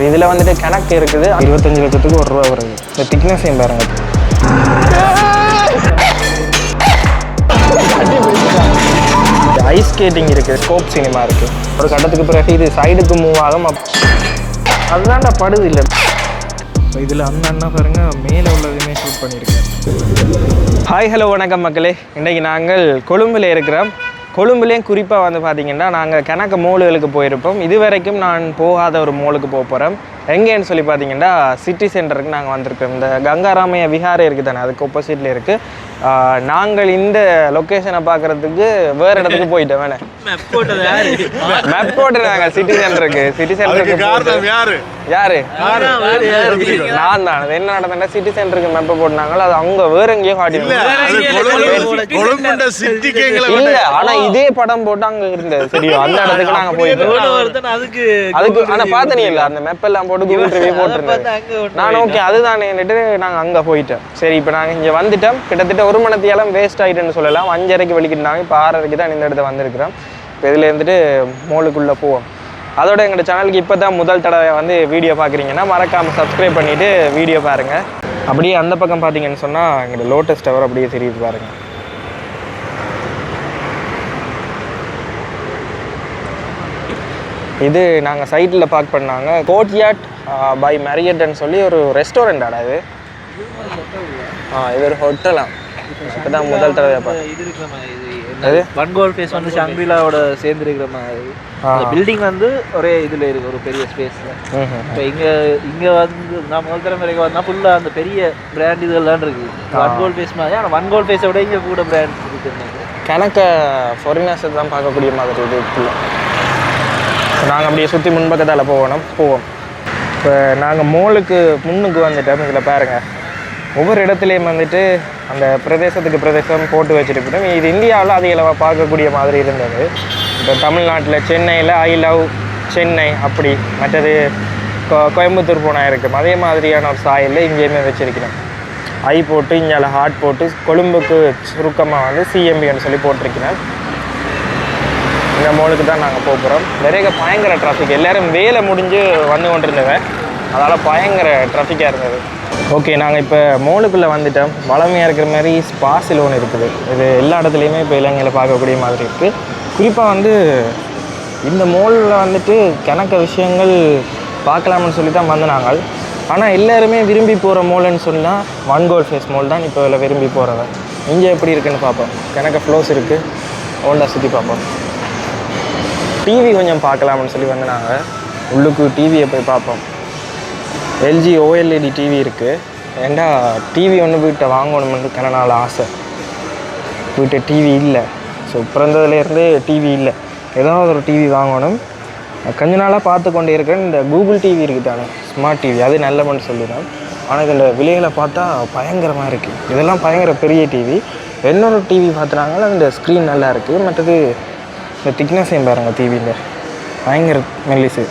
இதில் வந்துட்டு கணக்கு இருக்குது. இருபத்தஞ்சு லட்சத்துக்கு ஒரு ரூபா வருது. இந்த திக்னஸையும் பாருங்க. ஐஸ் ஸ்கேட்டிங் இருக்குது ஸ்கோப் சினிமா இருக்குது ஒரு கட்டத்துக்கு பிறகு இது சைடுக்கு மூவ் ஆகும் அதுதான்டா படுது இல்லை. இதில் அந்த அண்ணா பாருங்க மேலே உள்ளதுமே ஷூட் பண்ணியிருக்கேன் ஹாய் ஹலோ வணக்கம் மக்களே. இன்றைக்கி நாங்கள் கொழும்பில் இருக்கிறோம். கொழும்புலேயும் குறிப்பாக வந்து பார்த்திங்கன்னா நாங்கள் கணக்கு மோலுகளுக்கு போயிருப்போம். இது வரைக்கும் நான் போகாத ஒரு மோலுக்கு போக போகிறேன் எங்கேன்னு சொல்லி பார்த்தீங்கன்னா சிட்டி சென்டருக்கு நாங்கள் வந்திருக்கோம். இந்த கங்காராமைய விஹாரே இருக்குது தானே அதுக்கு ஒப்போசிட்டில் இருக்குது நாங்கள் இந்த லொக்கேஷனை பார்க்குறதுக்கு வேறு இடத்துக்கு போயிட்டோம் வேணே. மேப் போட்டு நாங்கள் சிட்டி சென்டருக்கு சிட்டி சென்டருக்கு யாரு? யாரு? நான் தான். அது என்ன நடந்தா சிட்டி சென்டருக்கு மேப்பை போட்டாங்களோ அது அவங்க வேற எங்கேயோ எங்களை இல்ல ஆனா இதே படம் போட்டு அங்க இருந்தது. சரியா? அந்த இடத்துக்கு நாங்க போயிட்டோம். அதுக்கு அதுக்கு ஆனா பாத்தனே இல்ல அந்த மேப் எல்லாம் போட்டு கூகுள் ரிவ்யூ போட்டிருந்தேன் நான் ஓகே அதுதானேன்னுட்டு நாங்க அங்க போயிட்டோம். சரி இப்போ நாங்க இங்க வந்துட்டோம். கிட்டத்தட்ட ஒரு மணத்தியாலம் வேஸ்ட் ஆயிட்டுன்னு சொல்லலாம். அஞ்சரைக்கு வெளிக்கிட்டாங்க. இப்போ ஆறரைக்கு தான் இந்த இடத்த வந்திருக்கிறோம். இப்போ இதுல இருந்துட்டு மோலுக்குள்ள போவோம். அதோட எங்களோட சேனலுக்கு இப்போ தான் முதல் தடவை வந்து வீடியோ பார்க்குறீங்கன்னா மறக்காமல் சப்ஸ்கிரைப் பண்ணிவிட்டு வீடியோ பாருங்கள் அப்படியே அந்த பக்கம் பார்த்தீங்கன்னு சொன்னால் எங்களோட லோட்டஸ் டவர் அப்படியே தெரியுது பாருங்கள் இது நாங்கள் சைட்டில் பார்க் பண்ணாங்க. கோட்யாட் பை மேரியட்னு சொல்லி ஒரு ரெஸ்டாரண்ட் ஆடா இது. ஆ இது ஒரு ஹோட்டலா இப்போ தான் முதல் தடவை பார்க்க இது இருக்கிற மாதிரி இது அது? ஒன் கோல் ஃபேஸ் வந்து ஷாங்க்ரிலாவோட சேர்ந்து இருக்கிற மாதிரி பில்டிங் வந்து ஒரே இதுல இருக்கு ஒரு பெரிய ஸ்பேஸ்ல இப்போ இங்க இங்க வந்து நான் முதல் தடவை வரைக்கும் வந்தா ஃபுல்லா அந்த பெரிய பிராண்ட் இதெல்லாம் இருக்கு. ஒன் கோல் ஃபேஸ் மாதிரி. ஆனால் ஒன் கோல் ஃபேஸை விட இங்க கூட பிராண்ட் இருக்கு கணக்க ஃபாரினர்ஸ் தான் பார்க்கக்கூடிய மாதிரி இது ஃபுல்லாக நாங்கள் அப்படியே சுற்றி முன்பக்கத்தால் போகணும். போவோம். இப்போ நாங்கள் மோலுக்கு முன்னுக்கு வந்துட்டோம் இதில் பாருங்கள் ஒவ்வொரு இடத்துலையும் வந்துட்டு அந்த பிரதேசத்துக்கு பிரதேசம் போட்டு வச்சுருக்கணும் இது இந்தியாவில் அதிக அளவாக பார்க்கக்கூடிய மாதிரி இருந்தது. இப்போ தமிழ்நாட்டில் சென்னையில் ஐ லவ் சென்னை அப்படி மற்றது கோ- கோயம்புத்தூர் போனால் இருக்கும். அதே மாதிரியான ஒரு சாயலில் இங்கேயுமே வச்சிருக்கிறோம். ஐ போட்டு இங்கே ஹார்ட் போட்டு கொழும்புக்கு சுருக்கமாக வந்து சிஎம்பின்னு சொல்லி போட்டிருக்கிறேன். இந்த மோலுக்கு தான் நாங்கள் போக போகிறோம் நிறைய பயங்கர டிராஃபிக் எல்லோரும் வேலை முடிஞ்சு வந்து கொண்டிருந்தவங்க அதனால் பயங்கர டிராஃபிக்காக இருந்தது. ஓகே நாங்கள் இப்போ மோலுக்குள்ளே வந்துட்டோம். வளமையாக இருக்கிற மாதிரி ஸ்பாசில் ஒன்று இருக்குது. இது எல்லா இடத்துலையுமே இப்போ இலங்கையில் பார்க்கக்கூடிய மாதிரி இருக்குது குறிப்பாக வந்து இந்த மோலில் வந்துட்டு கணக்க விஷயங்கள் பார்க்கலாம்னு சொல்லி தான் வந்து நாங்கள் ஆனால் எல்லாருமே விரும்பி போகிற மோல்னு சொன்னால் ஒன் கோல் ஃபேஸ் மோல் தான் இப்போ இதில் விரும்பி போகிறவன் இங்கே எப்படி இருக்குன்னு பார்ப்போம். கணக்க ஃப்ளோஸ் இருக்குது ஓல்டாக சுற்றி பார்ப்போம். டிவி கொஞ்சம் பார்க்கலாம்னு சொல்லி வந்து நாங்கள் உள்ளுக்கு டிவியை போய் பார்ப்போம். எல்ஜி ஓஎல்இடி டிவி இருக்குது ஏண்டா டிவி ஒன்று வீட்டை வாங்கணும்னு கன நாள் ஆசை. வீட்டை டிவி இல்லை. ஸோ பிறந்ததுலேருந்தே டிவி இல்லை. ஏதாவது ஒரு டிவி வாங்கணும். கொஞ்ச நாளாக பார்த்து கொண்டே இருக்கேன் இந்த கூகுள் டிவி இருக்குது தானே. ஸ்மார்ட் டிவி அது நல்லமன்னு சொல்லிடுறேன் ஆனால் இந்த விலைகளை பார்த்தா பயங்கரமாக இருக்குது இதெல்லாம் பயங்கர பெரிய டிவி இன்னொரு டிவி பார்த்துனாங்களா அந்த ஸ்க்ரீன் நல்லா இருக்குது மற்றது இந்த திக்னஸையும் பாருங்கள் டிவியில் பயங்கர மெல்லிசு.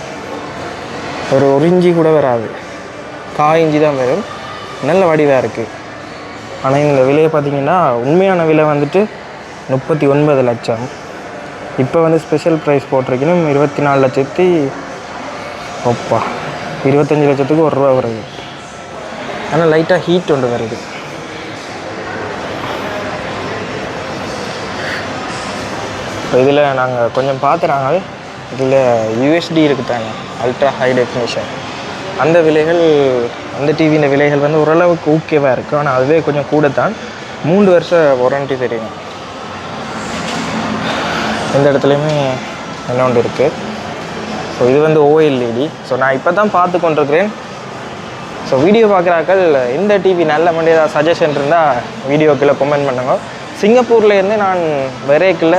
ஒரு ஒரு இஞ்சி கூட வராது. காய் இஞ்சி தான் வரும். நல்ல வடிவாக இருக்குது ஆனால் இந்த விலையை பார்த்தீங்கன்னா உண்மையான விலை வந்துட்டு முப்பத்தி ஒன்பது லட்சம். இப்போ வந்து ஸ்பெஷல் ப்ரைஸ் போட்டிருக்கணும். இருபத்தி நாலு லட்சத்தி ஒப்பா. இருபத்தஞ்சி லட்சத்துக்கு ஒரு ரூபா வருது ஆனால் லைட்டாக ஹீட் ஒன்று வருது. இதில் நாங்கள் கொஞ்சம் பார்த்துறாங்க இதில் யூஎஸ்டி இருக்குதாங்க அல்ட்ரா ஹை டெஃபினேஷன் அந்த விலைகள் அந்த டிவியின் விலைகள் வந்து ஓரளவுக்கு ஓகேவாக இருக்குது ஆனால் அதுவே கொஞ்சம் கூட தான் மூன்று வருஷம் வாரண்டி தெரியும் எந்த இடத்துலையுமே என்ன ஒன்று இருக்குது ஸோ இது வந்து ஓஎல்இடி ஸோ நான் இப்போ தான் பார்த்து கொண்டிருக்கிறேன். ஸோ வீடியோ பார்க்குறாக்கள் இந்த டிவி நல்ல மாதிரி ஏதாவது சஜஷன் இருந்தால் வீடியோக்குள்ளே கமெண்ட் பண்ணுங்க. சிங்கப்பூர்லேருந்து நான் வெரேக்கில்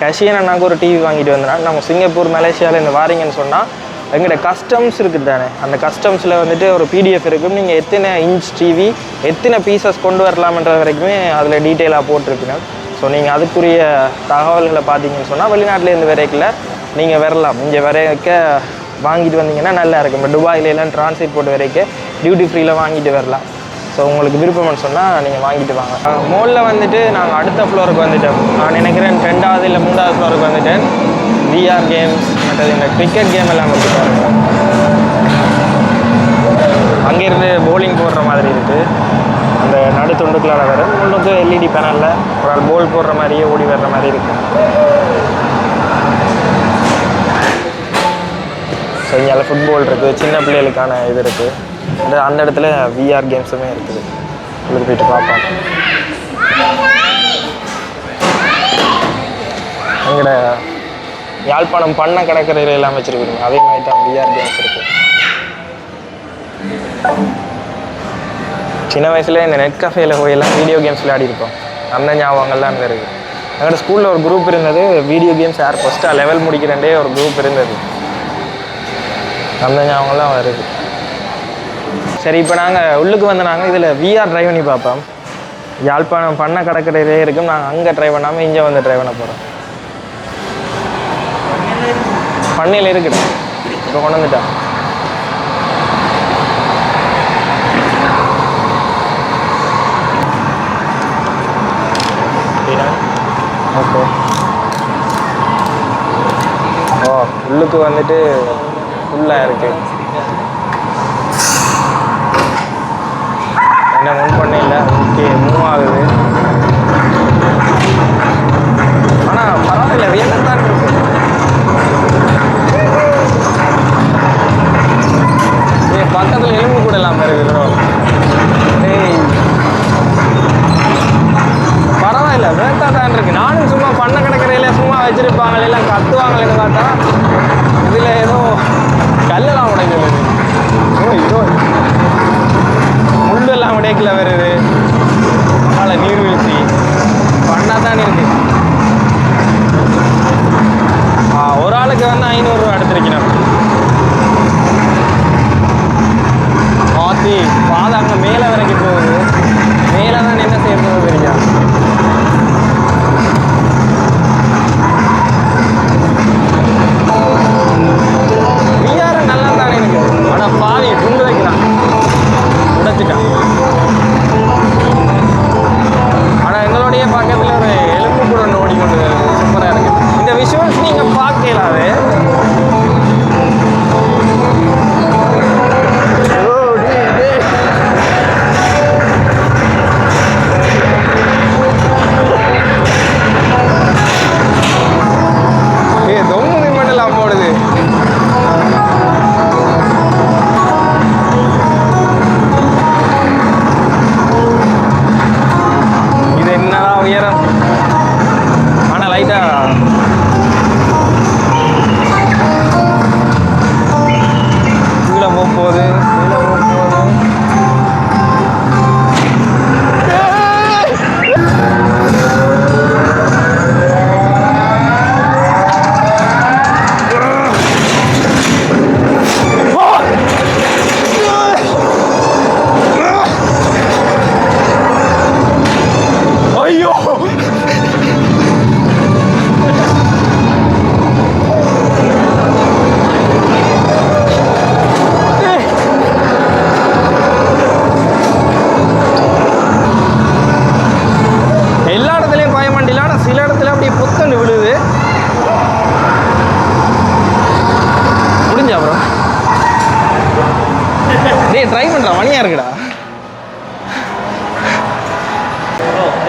கஷியன் அண்ணாக்கு ஒரு டிவி வாங்கிட்டு வந்தனா நம்ம சிங்கப்பூர் மலேசியாவில் இந்த வாரீங்கன்னு சொன்னால் எங்கள்கிட்ட கஸ்டம்ஸ் இருக்குது தானே? அந்த கஸ்டம்ஸில் வந்துட்டு ஒரு பிடிஎஃப் இருக்கும். நீங்கள் எத்தனை இன்ச் டிவி எத்தனை பீசஸ் கொண்டு வரலாமன்ற வரைக்குமே அதில் டீட்டெயிலாக போட்டிருக்கணும். ஸோ நீங்கள் அதுக்குரிய தகவல்களை பார்த்தீங்கன்னு சொன்னால் வெளிநாட்டிலேருந்து வரைக்கில் நீங்கள் வரலாம். இங்கே வரைக்க வாங்கிட்டு வந்தீங்கன்னா நல்லா இருக்கும். இப்போ துபாயில டிரான்ஸ்லேட் போட்டு வரைக்கும் டியூட்டி ஃப்ரீயில் வாங்கிட்டு வரலாம். ஸோ உங்களுக்கு விருப்பம்னு சொன்னால் நீங்கள் வாங்கிட்டு வாங்க. மோலில் வந்துட்டு நாங்கள் அடுத்த ஃப்ளோருக்கு வந்துட்டோம். நான் நினைக்கிறேன் ரெண்டாவது இல்லை மூணாவது ஃப்ளோருக்கு வந்துட்டேன். விஆர் கேம்ஸ் மற்றது இந்த கிரிக்கெட் கேம் எல்லாம் வந்து அங்கேருந்து போலிங் போடுற மாதிரி இருக்குது அந்த நடு துண்டுக்குள்ளார வரும் உள்ளது எல்இடி பேனலில் ஒரு ஆள் போல் போடுற மாதிரியே ஓடி வர்ற மாதிரி இருக்குது ஸோ இங்கே ஃபுட்பால் இருக்குது சின்ன பிள்ளைகளுக்கான இது இருக்குது அந்த இடத்துல விஆர் கேம்ஸுமே இருக்குது. உள்ளே போயிட்டு பார்ப்போம். எங்களோட யாழ்ப்பாணம் பண்ண கடற்கரையில் எல்லாம் வச்சுருக்கீங்க அதே மாதிரி தான் விஆர் கேம்ஸ் இருக்குது சின்ன வயசுல இந்த நெட் கஃபேல போயெல்லாம் வீடியோ கேம்ஸ் விளையாடிருப்போம் அந்த ஞாபகங்கள்லாம் அங்கே இருக்குது எங்களோட ஸ்கூலில் ஒரு குரூப் இருந்தது. வீடியோ கேம்ஸ் யார் ஃபஸ்ட்டாக லெவல் முடிக்கிறேன்டே ஒரு குரூப் இருந்தது. அந்த ஞாபகம்லாம் வருது சரி இப்போ நாங்கள் உள்ளுக்கு வந்து நாங்கள் இதில் விஆர் ட்ரைவ் பண்ணி பார்ப்போம். யாழ்ப்பாணம் பண்ண கடற்கரையிலே இருக்கும். நாங்கள் அங்கே ட்ரை பண்ணாமல் இங்கே வந்து ட்ரை பண்ண போகிறோம் பண்ணையில் இருக்குது. இப்போ கொண்டு வந்துட்டோம். ஓகே. ஓ உள்ளுக்கு வந்துட்டு ஃபுல்லாக இருக்குது என்ன ஒன் பண்ண இல்லை? ஓகே மூவ் ஆகுது. ஆனால் பரவாயில்ல தான் இருக்கு. ஏய் பக்கத்தில் எலும்பு கூட இல்லாமல் இருக்குது ஏய். பரவாயில்ல வேட்டா தான் இருக்கு. நானும் சும்மா பண்ண கிடக்கிறையில சும்மா வச்சிருப்பாங்களே எல்லாம் கத்துவாங்களேன்னு பார்த்தா இதில் ஏதோ கல்லெல்லாம் உடைக்கல. இதோ Hay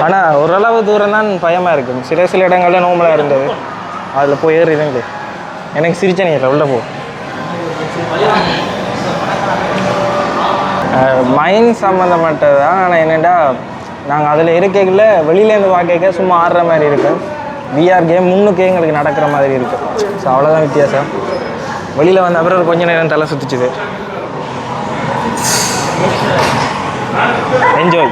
ஆனால் ஓரளவு தூரம் தான் பயமாக இருக்கும் சில சில இடங்களில் நோம்பலாக இருந்தது. அதில் போய் ஏறி இருந்து எனக்கு சிரிச்சனே இல்லை உள்ளே போ. மைண்ட் சம்மந்தப்பட்டது தான் ஆனால் என்னென்னா நாங்கள் அதில் இருக்கைக்குள்ள வெளியிலேருந்து பார்க்க சும்மா ஆடுற மாதிரி இருக்கும் விஆர் கேம் முன்னுக்கு எங்களுக்கு நடக்கிற மாதிரி இருக்கும் ஸோ அவ்வளோதான் வித்தியாசம். வெளியில் வந்த அப்புறம் ஒரு கொஞ்ச நேரம் தலை சுற்றிச்சுது என்ஜாய்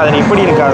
அதை எப்படி இருக்கா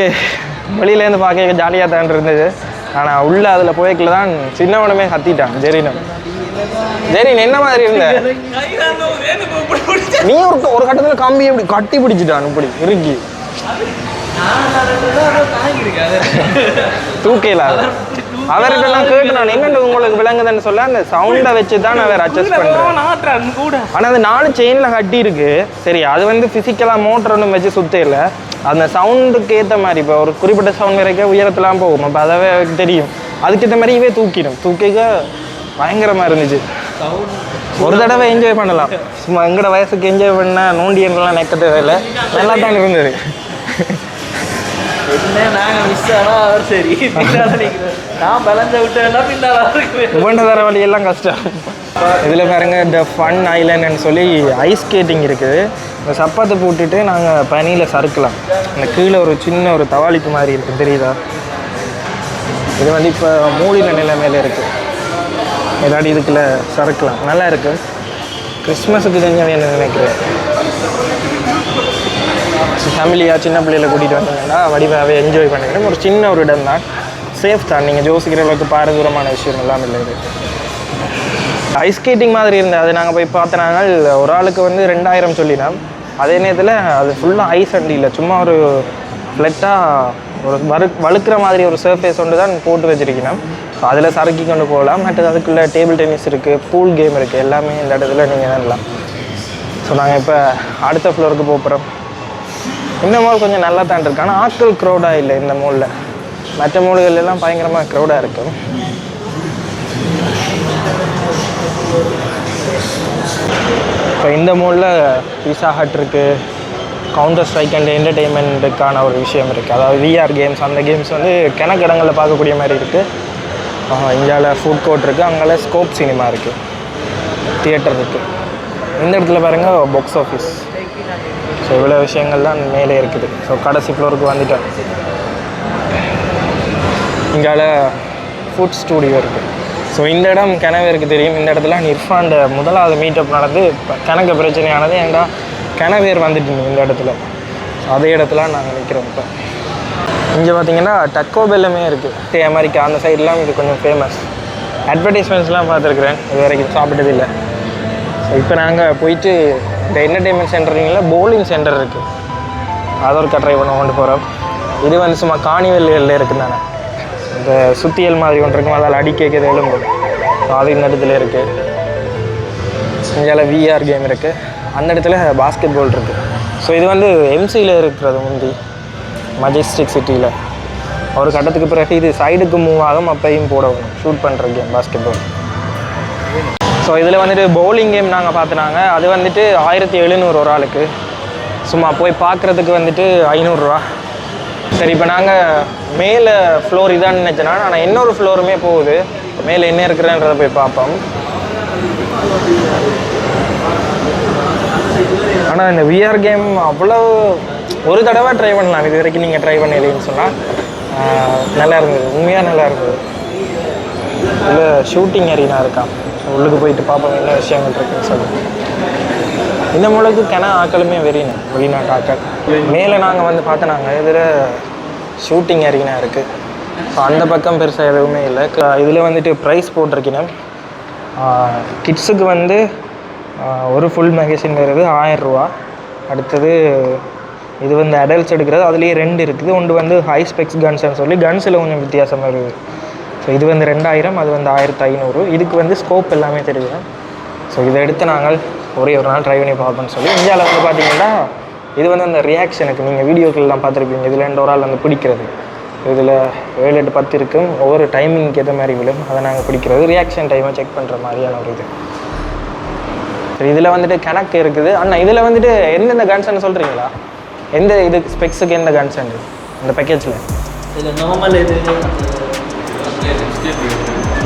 ஓகே வெளியிலேருந்து பார்க்க ஜாலியாக தான் இருந்தது. ஆனால் உள்ள அதில் போய்க்கல தான் சின்னவனுமே கத்திட்டான் ஜெரினம். ஜெரின் என்ன மாதிரி இருந்த? நீ ஒரு ஒரு கட்டத்தில் கம்பி எப்படி கட்டி பிடிச்சிட்டான் இப்படி இறுக்கி. தூக்கையில் அவர்கிட்ட நான் கேட்டு நான் என்னென்ன உங்களுக்கு விளங்குதுன்னு சொல்ல அந்த சவுண்டை வச்சு தான் அவர் அட்ஜஸ்ட் பண்ணுறேன் கூட ஆனால் அது நாலு செயினில் கட்டி இருக்கு. சரி அது வந்து ஃபிசிக்கலாக மோட்டர் ஒன்றும் வச்சு சுத்த இல்லை. அந்த சவுண்டுக்கு ஏற்ற மாதிரி இப்போ ஒரு குறிப்பிட்ட சவுண்ட் வரைக்கும் உயரத்துலாம் போகும். அப்போ அதவே தெரியும். அதுக்கேற்ற மாதிரி இவே தூக்கிடும். தூக்கிக்க பயங்கரமாக இருந்துச்சு. ஒரு தடவை என்ஜாய் பண்ணலாம். சும்மா எங்கட வயசுக்கு என்ஜாய் பண்ண நோண்டியன்லாம் நெக்க தேவையில்லை நல்லா தான் இருந்தது. என்ன நாங்கள் மிஸ் ஆனால் அவர் சரி. நான் பலஞ்ச விட்டேன்னா பின்னால் இருக்கு தர வழியெல்லாம் கஷ்டம். இதில் பாருங்க இந்த ஃபன் ஐலண்ட்னு சொல்லி ஐஸ் ஸ்கேட்டிங் இருக்குது இந்த சப்பாத்தை போட்டுட்டு நாங்கள் பனியில் சறுக்கலாம். இந்த கீழே ஒரு சின்ன ஒரு தவாளிக்கு மாதிரி இருக்குது தெரியுதா? இது வந்து இப்போ மூடின நிலைமையில இருக்குது ஏதாடி இதுக்குள்ள சறுக்கலாம். நல்லா இருக்கு. கிறிஸ்மஸுக்கு கொஞ்சம் வேணும்னு நினைக்கிறேன்? ஃபேமிலியாக சின்ன பிள்ளையில் கூட்டிகிட்டு வந்தீங்கன்னா வடிவாகவே என்ஜாய் பண்ணிக்கணும். ஒரு சின்ன ஒரு இடம் தான் சேஃப் தான். நீங்கள் யோசிக்கிற அளவுக்கு பாரதூரமான விஷயம் எல்லாம் இல்லை இது. ஐஸ் ஸ்கேட்டிங் மாதிரி இருந்தது அது நாங்கள் போய் பார்த்தனாங்க ஒரு ஆளுக்கு வந்து ரெண்டாயிரம் சொல்லினோம் அதே நேரத்தில் அது ஃபுல்லாக ஐஸ் அண்டி இல்லை. சும்மா ஒரு ஃப்ளெட்டாக ஒரு வறு வழுக்கிற மாதிரி ஒரு சர்ஃபேஸ் ஒன்று தான் போட்டு வச்சுருக்கணும். ஸோ அதில் சறுக்கி கொண்டு போகலாம். மற்றது அதுக்குள்ளே டேபிள் டென்னிஸ் இருக்குது பூல் கேம் இருக்குது எல்லாமே இந்த இடத்துல நீங்கள் தான் ஸோ நாங்கள் இப்போ அடுத்த ஃப்ளோருக்கு போகிறோம் இந்த மால் கொஞ்சம் நல்லா தான் இருக்கு. ஆனால் ஆட்கள் க்ரௌடாக இல்லை இந்த மாலில் மற்ற மால்கள் எல்லாம் பயங்கரமாக க்ரௌடாக இருக்கும் இப்போ இந்த மாலில் பீஸா ஹட் இருக்குது கவுண்டர் ஸ்ட்ரைக் அண்ட் என்டர்டெயின்மெண்ட்டுக்கான ஒரு விஷயம் இருக்குது அதாவது விஆர் கேம்ஸ் அந்த கேம்ஸ் வந்து கிணக்கிடங்களில் பார்க்கக்கூடிய மாதிரி இருக்குது இந்தியாவில் ஃபுட் கோர்ட் இருக்குது அங்கே ஸ்கோப் சினிமா இருக்குது தியேட்டர் இருக்குது இந்த இடத்துல பாருங்கள் பாக்ஸ் ஆஃபீஸ் ஸோ இவ்வளோ விஷயங்கள் தான் மேலே இருக்குது. ஸோ கடைசி ஃப்ளோருக்கு வந்துட்டோம் இங்கால ஃபுட் ஸ்டூடியோ இருக்குது ஸோ இந்த இடம் கிணவேருக்கு தெரியும். இந்த இடத்துல நிர்ஃபாண்ட முதலாவது மீட்டப் நடந்து இப்ப கணக்கு பிரச்சனையானது ஏன்டா கிணவேர் வந்துட்டு இந்த இடத்துல. ஸோ அதே இடத்துல நாங்கள் நிற்கிறோம் இப்போ. இங்கே பார்த்தீங்கன்னா டக்கோ பெல்லுமே இருக்குது அமெரிக்கா அந்த சைட்லாம் இது கொஞ்சம் ஃபேமஸ் அட்வர்டைஸ்மெண்ட்ஸ்லாம் பார்த்துருக்குறேன். இது வரைக்கும் சாப்பிட்டதில்லை ஸோ இப்போ நாங்கள் போயிட்டு இந்த என்டர்டெயின்மெண்ட் சென்டருங்கள போலிங் சென்டர் இருக்குது அதை ஒரு ட்ரை பண்ண கொண்டு போகிறோம் இது வந்து சும்மா காணிவெல்லிகளில் இருக்குது தானே. இந்த சுத்தியல் மாதிரி ஒன்று இருக்கும். அதில் அடி கேட்குது எலும்பு. அது இந்த இடத்துல இருக்குது இந்தியாவில் விஆர் கேம் இருக்குது அந்த இடத்துல பாஸ்கெட் பால் இருக்குது ஸோ இது வந்து எம்சியில் இருக்கிறது முந்தி. மஜெஸ்டிக் சிட்டியில் ஒரு கட்டத்துக்கு பிறகு இது சைடுக்கு மூவ் ஆகும். அப்பையும் போடணும் ஷூட் பண்ணுற கேம் பாஸ்கெட் பால் ஸோ இதில் வந்துட்டு பவுலிங் கேம் நாங்கள் பார்த்துனாங்க அது வந்துட்டு ஆயிரத்தி எழுநூறு ஒரு ஆளுக்கு. சும்மா போய் பார்க்குறதுக்கு வந்துட்டு ஐநூறுரூவா. சரி இப்போ நாங்கள் மேலே ஃப்ளோர் இதான்னு நினச்சேன்னா ஆனால் இன்னொரு ஃப்ளோருமே போகுது. மேலே என்ன இருக்கிறன்றதை போய் பார்ப்போம் ஆனால் இந்த விஆர் கேம் அவ்வளோ ஒரு தடவை ட்ரை பண்ணலாம். இது வரைக்கும் நீங்கள் ட்ரை பண்ணலைன்னு சொன்னால் நல்லா இருந்தது. உண்மையாக நல்லா இருந்தது. இல்லை ஷூட்டிங் அரினா இருக்கான் உள்ளுக்கு போயிட்டு பார்ப்போம் என்ன விஷயங்கள் இருக்குன்னு சொல்லி இந்த மூலக்கு கிண ஆக்களுமே வெறினேன் வெளிநாட்டு ஆக்கள் மேலே நாங்கள் வந்து பார்த்து நாங்கள் இதில் ஷூட்டிங் அரினா இருக்குது ஸோ அந்த பக்கம் பெருசாக எதுவுமே இல்லை. இதில் வந்துட்டு ப்ரைஸ் போட்டிருக்கினேன் கிட்ஸுக்கு வந்து ஒரு ஃபுல் மேகசின் வருது ஆயிரம் ரூபா. அடுத்தது இது வந்து அடல்ட்ஸ் எடுக்கிறது. அதுலேயே ரெண்டு இருக்குது. ஒன்று வந்து ஹை ஸ்பெக்ஸ் கன்ஸ்னு சொல்லி கன்ஸில் கொஞ்சம் வித்தியாசம் வருது ஸோ இது வந்து ரெண்டாயிரம் அது வந்து ஆயிரத்து ஐநூறு. இதுக்கு வந்து ஸ்கோப் எல்லாமே தெரியும். ஸோ இதை எடுத்து நாங்கள் ஒரே ஒரு நாள் ட்ரை பண்ணி பார்ப்போம்னு சொல்லி இந்தியாவில் வந்து பார்த்தீங்கன்னா இது வந்து அந்த ரியாக்ஷனுக்கு நீங்கள் வீடியோக்கள்லாம் பார்த்துருப்பீங்க. இதில் ரெண்டு ஒரு ஆள் வந்து பிடிக்கிறது? இதில் ஏழு எட்டு பத்து இருக்கும். ஒவ்வொரு டைமிங்க்கு ஏற்ற மாதிரி விழும். அதை நாங்கள் பிடிக்கிறது. ரியாக்ஷன் டைமை செக் பண்ணுற மாதிரியான ஒரு இது. ஸோ இதில் வந்துட்டு கணக்கு இருக்குது. அண்ணா இதில் வந்துட்டு எந்தெந்த கன்சர்ன் சொல்கிறீங்களா எந்த இது ஸ்பெக்ஸுக்கு எந்த கன்சர்ன் இந்த பேக்கேஜில் இதில் நார்மல் இது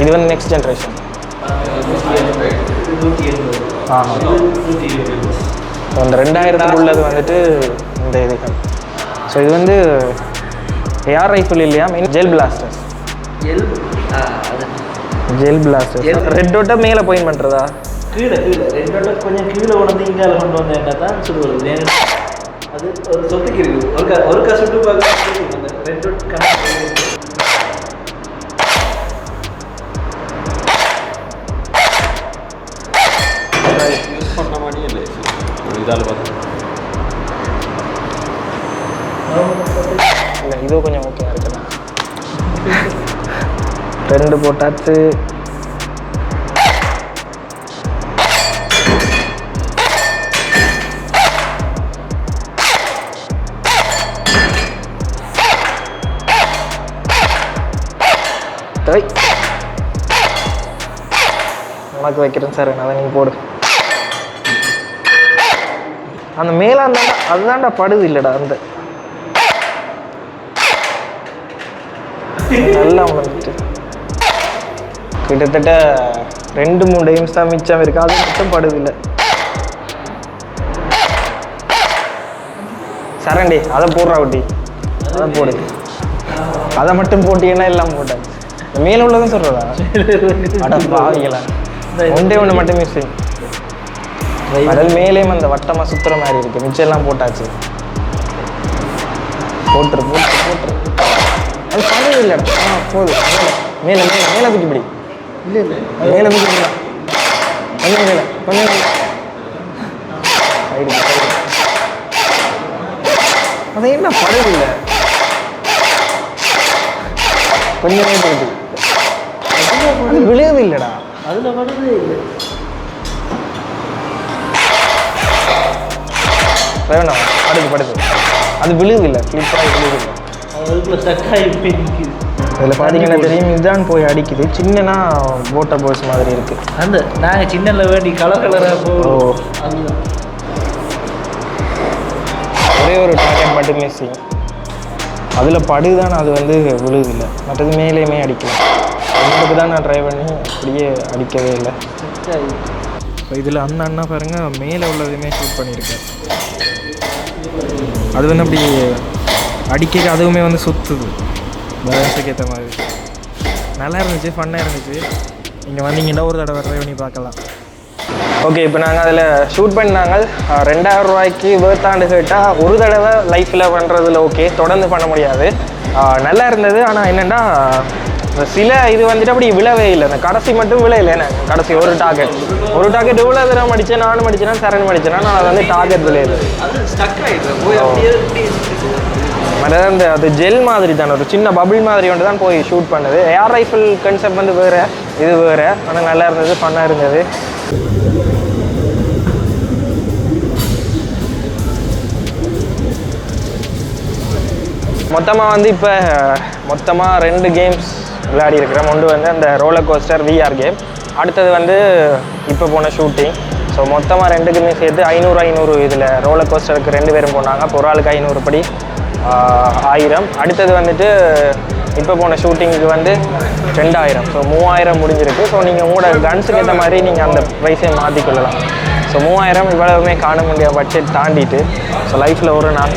இது வந்து நெக்ஸ்ட் ஜென்ரேஷன் ஸோ அந்த ரெண்டாயிரத்துக்கு உள்ளது வந்துட்டு இந்த இதுகள். ஸோ இது வந்து ஏஆர் ரைஃபிள் இல்லையா? Main gel blasters gel blasters Gel- red டோட்டை மேலே பாயிண்ட் பண்ணுறதா கீழே கீழே. ரெண்டோட கொஞ்சம் கீழே கொண்டு இங்கே கொண்டு வந்தேன்னா தான் சொல்லுவது? அது ஒரு சொத்துக்கு இருக்குது ஒரு ஒரு க சுட்டு பார்க்க அந்த ரெண்டு கணக்கு இதால் பார்த்து இது கொஞ்சம் ஓகே இருக்குண்ணா ரெண்டு போட்டாச்சு. டேய். வைக்கிறேன் சார் அதை நீங்கள் போடு. அந்த மேலாண்டாண்டா அதுதான்டா படுது இல்லைடா அந்த. நல்லா உணர்ந்துட்டு. கிட்டத்தட்ட ரெண்டு மூணு டைம்ஸ் தான் மிச்சம் இருக்கு. அது மட்டும் படுதில்லை சரண்டி அதை போடுறா குட்டி. அதை போடு. அதை மட்டும் போட்டீங்கன்னா எல்லாம் போட்டேன் மேலே உள்ளதும் சொல்கிறதா அட பாவிங்களா ஒன்றே ஒன்று மட்டும் மிஸ்ஸிங் அதில் மேலேயும் அந்த வட்டமாக சுற்றுற மாதிரி இருக்கு. மிச்சம் எல்லாம் போட்டாச்சு. போட்டுரு போட்டு போட்டுரு. அது பழகு இல்லைடா ஆ போதும். மேலே மேலே மேலே தூக்கி பிடி இல்லை. இல்லை மேலே தூக்கி பிடிக்கலாம் கொஞ்சம் மேலே கொஞ்சம் மேலே. சைடு அது என்ன பழகு இல்லை? கொஞ்சம் அது விழுகுது இல்லைடா. அதில் வருது இல்லை. வேணாம் படுது படுது அது விழுகுது இல்லை ஃப்ளிப்பாக விழுகுது இல்லை இதில் பார்த்தீங்கன்னா தெரியும் இதுதான் போய் அடிக்குது. சின்னனா வாட்டர் போர்ஸ் மாதிரி இருக்கு. அந்த நாங்கள் சின்னல வேண்டி கலர் கலராக போ ஒரே ஒரு டார்கெட் மட்டும் மிஸ்ஸிங் அதில் படுதான் அது வந்து விழுதில்லை மற்றது மேலேயுமே அடிக்கல அதுக்கு தான் நான் ட்ரை பண்ணி அப்படியே அடிக்கவே இல்லை. இப்போ இதில் அந்த அண்ணா பாருங்க மேலே உள்ளதையுமே ஷூட் பண்ணியிருக்காரு. அது வந்து அப்படி அடிக்கடி அதுவுமே வந்து சுற்றுது பேலன்ஸுக்கு ஏற்ற மாதிரி. நல்லா இருந்துச்சு ஃபன்னாக இருந்துச்சு. இங்கே வந்தீங்கன்னா ஒரு தடவை ட்ரை பண்ணி பார்க்கலாம். ஓகே இப்போ நாங்கள் அதில் ஷூட் பண்ணாங்க. ரெண்டாயிரம் ரூபாய்க்கு வேர்த்தாண்டு கேட்டால் ஒரு தடவை லைஃப்பில் பண்ணுறதுல ஓகே தொடர்ந்து பண்ண முடியாது. நல்லா இருந்தது. ஆனால் என்னென்னா சில இது வந்துட்டு அப்படி விழவே இல்லை. அந்த கடைசி மட்டும் விழல என்ன? கடைசி ஒரு டார்கெட் ஒரு டார்கெட் இவ்வளோ தடவை அடித்தேன் நானும் அடிச்சேனா சரண் அடிச்சேனா நான் அது வந்து டார்கெட் இப்படி அதாவது அந்த அது ஜெல் மாதிரி தானே ஒரு சின்ன பபிள் மாதிரி ஒன்று தான் போய் ஷூட் பண்ணுது. ஏர் ரைஃபிள் கன்செப்ட் வந்து வேறு இது வேறு. ஆனால் நல்லா இருந்தது ஃபன்னாக இருந்தது. மொத்தமாக வந்து இப்போ மொத்தமாக ரெண்டு கேம்ஸ் விளையாடி இருக்கிறோம் ஒன்று வந்து அந்த ரோலர் கோஸ்டர் விஆர் கேம் அடுத்தது வந்து இப்போ போன ஷூட்டிங் ஸோ மொத்தமாக ரெண்டுக்குமே சேர்த்து ஐநூறு ஐநூறு இதில் ரோலர் கோஸ்டருக்கு ரெண்டு பேரும் போனாங்க. இப்போ ஒரு ஆளுக்கு ஐநூறு படி ஆயிரம். அடுத்தது வந்துட்டு இப்போ போன ஷூட்டிங்க்கு வந்து ரெண்டாயிரம். ஸோ மூவாயிரம் முடிஞ்சிருக்கு. ஸோ நீங்கள் உங்களோட கன்ஸுக்கு ஏற்ற மாதிரி நீங்கள் அந்த ப்ரைஸை மாற்றிக்கொள்ளலாம் ஸோ மூவாயிரம் இவ்வளவுமே காண முடிய பட்ஜெட் தாண்டிட்டு ஸோ லைஃப்பில் ஒரு நாள்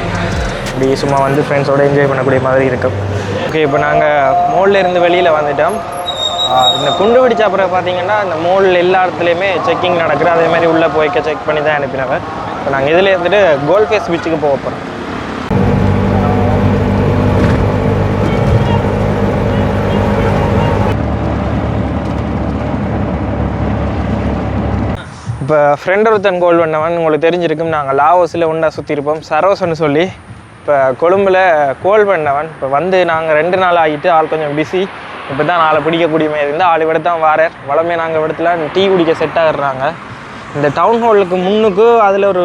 இப்படி சும்மா வந்து ஃப்ரெண்ட்ஸோடு என்ஜாய் பண்ணக்கூடிய மாதிரி இருக்கும். ஓகே இப்போ நாங்கள் மோலில் இருந்து வெளியில் வந்துட்டோம். இந்த குண்டு வெடிச்ச அப்புறம் பார்த்தீங்கன்னா இந்த மோல் எல்லா இடத்துலையுமே செக்கிங் நடக்குது. அதே மாதிரி உள்ளே போய்க்க செக் பண்ணி தான் அனுப்பினவன் இப்போ நாங்கள் இதில் இருந்துட்டு கோல்ஃபேஸ் பீச்சுக்கு போக போகிறோம் இப்போ ஃப்ரெண்ட் ஒருத்தன் கோல் பண்ணவன். உங்களுக்கு தெரிஞ்சிருக்கும் நாங்கள் லாவோஸில் ஒன்றா சுற்றிருப்போம் சரோஸ்ன்னு சொல்லி. இப்போ கொழும்பில் கோல் பண்ணவன். இப்போ வந்து நாங்கள் ரெண்டு நாள் ஆகிட்டு ஆள் கொஞ்சம் பிஸி இப்போ தான் நாளை பிடிக்கக்கூடிய மாதிரி இருந்தால் ஆள் விட தான் வாரார். வளமே நாங்கள் இடத்துல டீ குடிக்க செட் ஆகிடுறாங்க இந்த டவுன் ஹாலுக்கு முன்னுக்கு அதில் ஒரு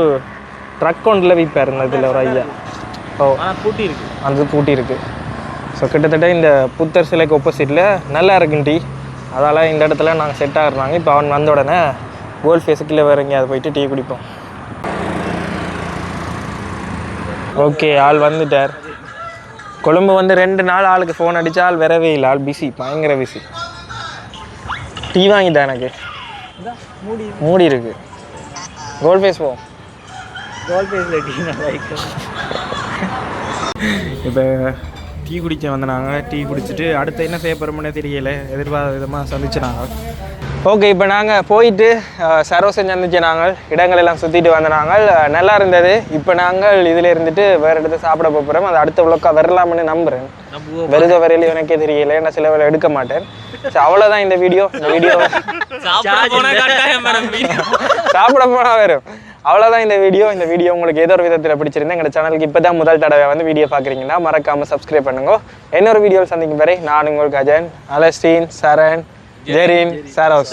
ட்ரக் ஒன்றில் விற்பார் இதில் ஒரு ஐயா. ஓ. பூட்டி இருக்கு. அது பூட்டி இருக்கு. ஸோ கிட்டத்தட்ட இந்த புத்தர் சிலைக்கு ஒப்போசிட்டில் நல்லா இருக்கும் டீ. அதால் இந்த இடத்துல நாங்கள் செட் ஆகுறாங்க இப்போ அவன் வந்த உடனே கோல் ஃபேஸுக்குள்ளே வேற எங்கேயாவது போயிட்டு டீ குடிப்போம். ஓகே ஆள் வந்துட்டார். கொழும்பு வந்து ரெண்டு நாள் ஆளுக்கு ஃபோன் அடிச்சா ஆள் வரவே இல்லை ஆள் பிஸி பயங்கர பிஸி டீ வாங்கிட்டேன் எனக்கு. மூடி. மூடி இருக்கு. கோல் ஃபேஸ் போ. கோல் பேஸில் டீ நல்லா இப்போ டீ குடிக்க வந்தாங்க டீ குடிச்சிட்டு அடுத்து என்ன செய்ய போகிறோம்னே தெரியல. எதிர்பாராத விதமாக சந்திச்சினாங்க. ஓகே இப்போ நாங்கள் போயிட்டு சரோசன் சந்திச்ச நாங்கள் இடங்கள் எல்லாம் சுற்றிட்டு வந்த நாங்கள் நல்லா இருந்தது. இப்போ நாங்கள் இதில் இருந்துட்டு வேறு இடத்த சாப்பிட போகிறோம் அது அடுத்த விளக்கா வரலாம்னு நம்புகிறேன் வெறுத வரையிலும் எனக்கே தெரியல. நான் சில வேலை எடுக்க மாட்டேன். ஸோ அவ்வளோதான் இந்த வீடியோ இந்த வீடியோ சாப்பிட போனால் வரும். அவ்வளோதான் இந்த வீடியோ இந்த வீடியோ உங்களுக்கு ஏதோ ஒரு விதத்தில் பிடிச்சிருந்தா எங்கள் சேனலுக்கு இப்போ தான் முதல் தடவை வந்து வீடியோ பார்க்குறீங்கன்னா மறக்காமல் சப்ஸ்கிரைப் பண்ணுங்க. இன்னொரு வீடியோவில் சந்திக்கும் வரை நான் உங்களுக்கு அஜயன் அலஸ்டீன் சரண். ஜெரின் சரோஸ்